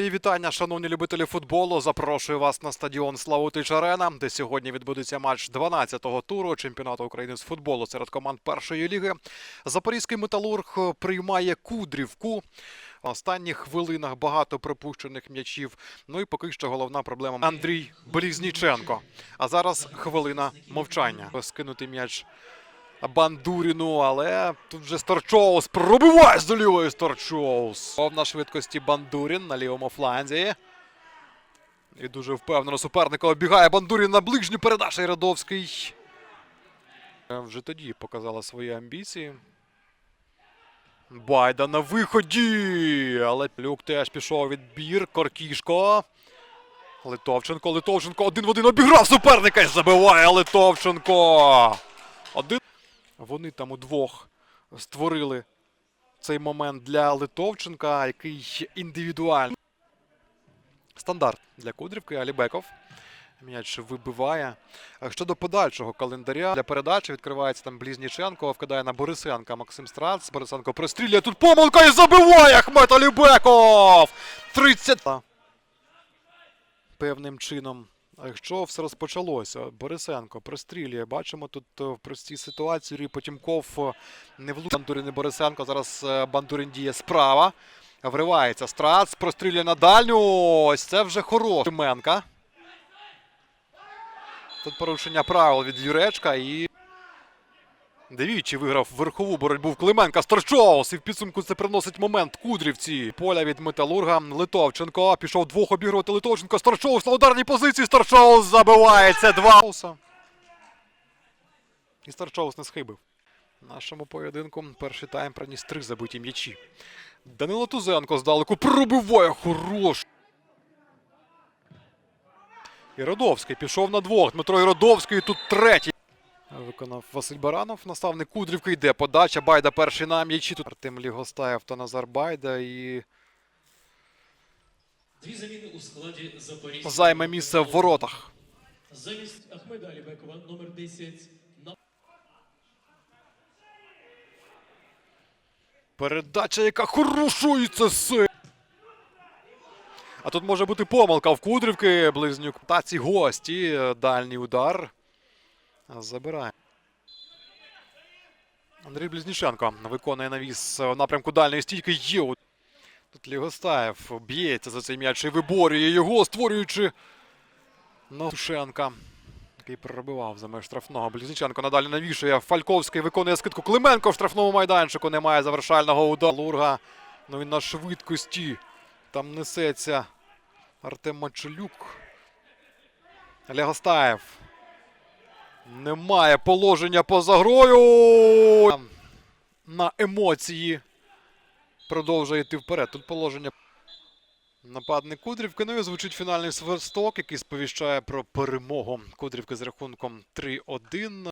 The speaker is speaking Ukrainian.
І вітання, шановні любителі футболу. Запрошую вас на стадіон Славутич Арена, де сьогодні відбудеться матч 12-го туру чемпіонату України з футболу серед команд першої ліги. Запорізький металург приймає Кудрівку. В останніх хвилинах багато пропущених м'ячів. Ну і поки що головна проблема Андрій Блізніченко. А зараз хвилина мовчання. Скинути м'яч Бандуріну, але тут вже Старчоус пробиває з лівої Старчоус. На швидкості Бандурін на лівому фланзі. І дуже впевнено суперника обігає Бандурін на ближню передача і Радовський. Е, Вже тоді показала свої амбіції. Байда на виході. Але Люк теж пішов відбір. Коркішко. Литовченко, Литовченко один в один обіграв суперника і забиває Литовченко. Один. Вони там удвох створили цей момент для Литовченка, який індивідуальний. Стандарт для Кудрівки. Алібеков. М'яч вибиває. Щодо подальшого календаря для передачі відкривається там Блізніченко, вкидає на Борисенка Максим Страц. Борисенко пристрілює. Тут помилка і забиває Ахмет Алібеков! 30. Певним чином. Якщо все розпочалося, Борисенко пристрілює. Бачимо тут е, в простій ситуації Юрій Потімков е, не влучив Бандурин і Борисенко. Зараз е, Бандурин діє справа. Вривається Страц, прострілює на дальню. Ось це вже хороший. Менка. Тут порушення правил від Юречка і. Двічі виграв верхову боротьбу в Клименка Старчоус. І в підсумку це приносить момент Кудрівці. Поля від Металурга. Литовченко. Пішов двох обігрувати Литовченко. Старчоус на ударній позиції. Старчоус забивається. Два. І Старчоус не схибив. Нашому поєдинку перший тайм приніс три забиті м'ячі. Данило Тузенко здалеку пробиває. Хорош. Іродовський пішов на двох. Дмитро Іродовський тут третій. Виконав Василь Баранов, наставник Кудрівки. Йде подача. Байда перший на м'ячі. Тут Артем Лігостаєв та Назар Байда. І Дві заміни у складі Запорізького. займе місце в воротах. Замість Ахмеда Алібекова номер 10 на Передача, яка хорошується си. А тут може бути помилка в Кудрівки. Близнюк. Та ці гості. Дальній удар. Забирає. Андрій Близніченко виконує навіс в напрямку дальньої стійки. Є. Тут Лігостаєв б'ється за цей м'яч і виборює його, створюючи Нотушенка, який пробивав за меж штрафного. Близніченко надалі навішує. Фальковський виконує скидку. Клименко в штрафному майданчику. Немає завершального удару. Лурга. Ну він на швидкості. Там несеться Артем Мачелюк. Лягостаєв. Немає положення поза грою. На емоції продовжує йти вперед. Тут положення. Нападник Кудрівки. Ну і звучить фінальний свисток, який сповіщає про перемогу Кудрівки з рахунком 3-1.